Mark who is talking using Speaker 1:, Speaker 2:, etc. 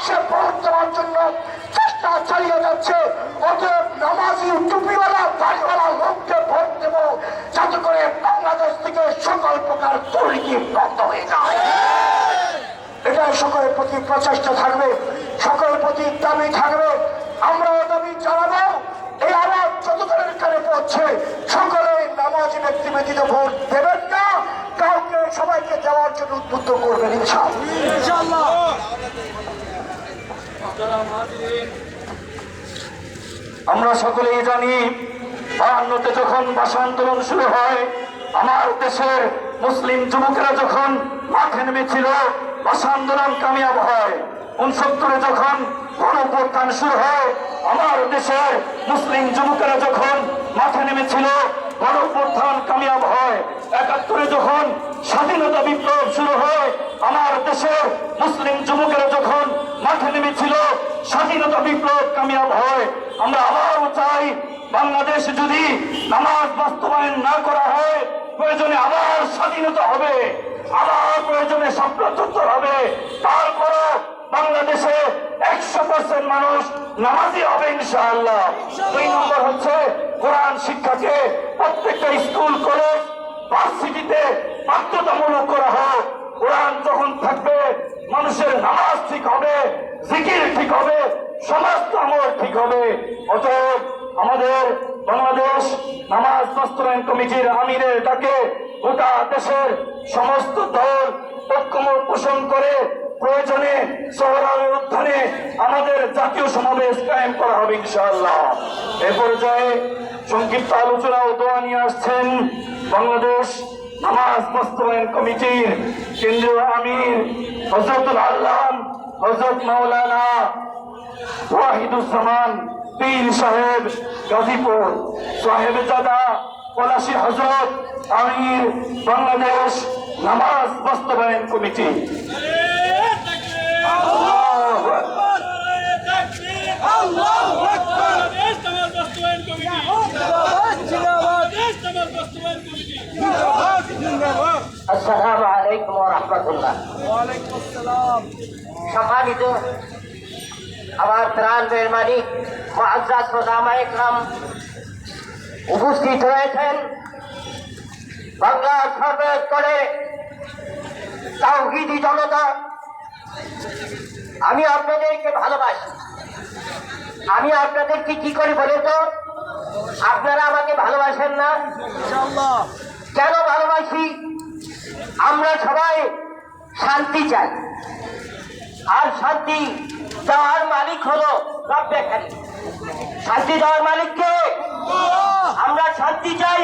Speaker 1: বাক্সে ভোট দেওয়ার জন্য চেষ্টা চালিয়ে যাচ্ছে। অতএব নামাজি, টুপিওয়ালা, দাড়িওয়ালা লোককে ভোট দেব যাতে করে বাংলাদেশ থেকে সকল প্রকার দুর্নীতি বন্ধ হয়ে যায়। এটা সকলের প্রতি প্রচেষ্টা থাকবে, সকলের প্রতি দাবি থাকবে। আমরাও দাবি জানাব, এই আওয়াজ যতজনের কানে পড়ছে সকলে নামাজি ব্যক্তি ব্যতীত ভোট দেবেন না। কাউকে সবাইকে দেওয়ার জন্য উদ্বুদ্ধ করবেন, ইনশাআল্লাহ। আমরা সকলেই জানি, বায়ান্নতে যখন ভাষা আন্দোলন শুরু হয়, আমার দেশের মুসলিম যুবকেরা যখন মাঠে নেমেছিল ভাষা আন্দোলন কামিয়াব হয়। উনসত্তরে যখন গণপ্রত্যান শুরু হয়, আমার দেশের মুসলিম যুবকেরা যখন মাঠে নেমেছিল গণপ্রত্যান কামিয়াব হয়। একাত্তরে যখন স্বাধীনতা বিপ্লব শুরু হয়, আমার দেশের মুসলিম যুবকেরা যখন মাঠে নেমেছিল, স্বাধীনতা বিপ্লব কামিয়াব হয়। আমরা আবারও চাই বাংলাদেশ যদি নামাজ বাস্তবায়ন না করা হয়, প্রয়োজনে আবার স্বাধীনতা হবে, আবার প্রয়োজনে সাম্রাজ্যোত্তর হবে। তারপরও বাংলাদেশে একশো পার্সেন্ট মানুষ নামাজি হবে ইনশাআল্লাহ। দুই নম্বর হচ্ছে কোরআন শিক্ষাকে প্রত্যেকটা স্কুল, কলেজ, ভার্সিটিতে বাধ্যতামূলক করা হোক। কোরআন যখন থাকবে, মানুষের নামাজ ঠিক হবে, জিকির ঠিক হবে সমস্ত আমল ঠিক হবে। অতএব আমাদের বাংলাদেশ নামাজ বাস্তবায়ন কমিটির আমিরের ডাকে গোটা দেশের সমস্ত দল ঐক্যমত পোষণ করে প্রয়োজনে শহরালের উত্থানে আমাদের জাতীয় সমাবেশ কায়েম করা হবে ইনশাআল্লাহ। এ পর্যায়ে সংক্ষিপ্ত আলোচনা ও দোয়া নিয়ে আসছেন বাংলাদেশ নামাজ বাস্তবায়ন কমিটির কেন্দ্রীয় আমির হজরতুল আল্লাম হজরত মাওলানা ওয়াহিদুজ্জামান পীর সাহেব গাজীপুর সাহেব জাদা পলাশী হজরত আমির, বাংলাদেশ নামাজ আল্লাহু।
Speaker 2: আল্লাহু বাস্তবায়ন কমিটি জিন্দাবাদ
Speaker 3: আসসালামু আলাইকুম ওয়া রাহমাতুল্লাহ।
Speaker 2: ওয়ালাইকুম আসসালাম।
Speaker 3: সম্মানিত আমার ত্রাণের মালিক মহাজাত প্রদামা ইকরাম উপস্থিত হয়েছেন। বাংলার সর্বস্তরে তাওহিদি জনতা আমি আপনাদেরকে ভালোবাসি। আমি আপনাদেরকে কি করে বলে তো আপনারা আমাকে ভালোবাসেন না? কেন ভালোবাসি? আমরা সবাই শান্তি চাই। আর শান্তি দেওয়ার মালিক হলো শান্তি দেওয়ার মালিক কে? আমরা শান্তি চাই।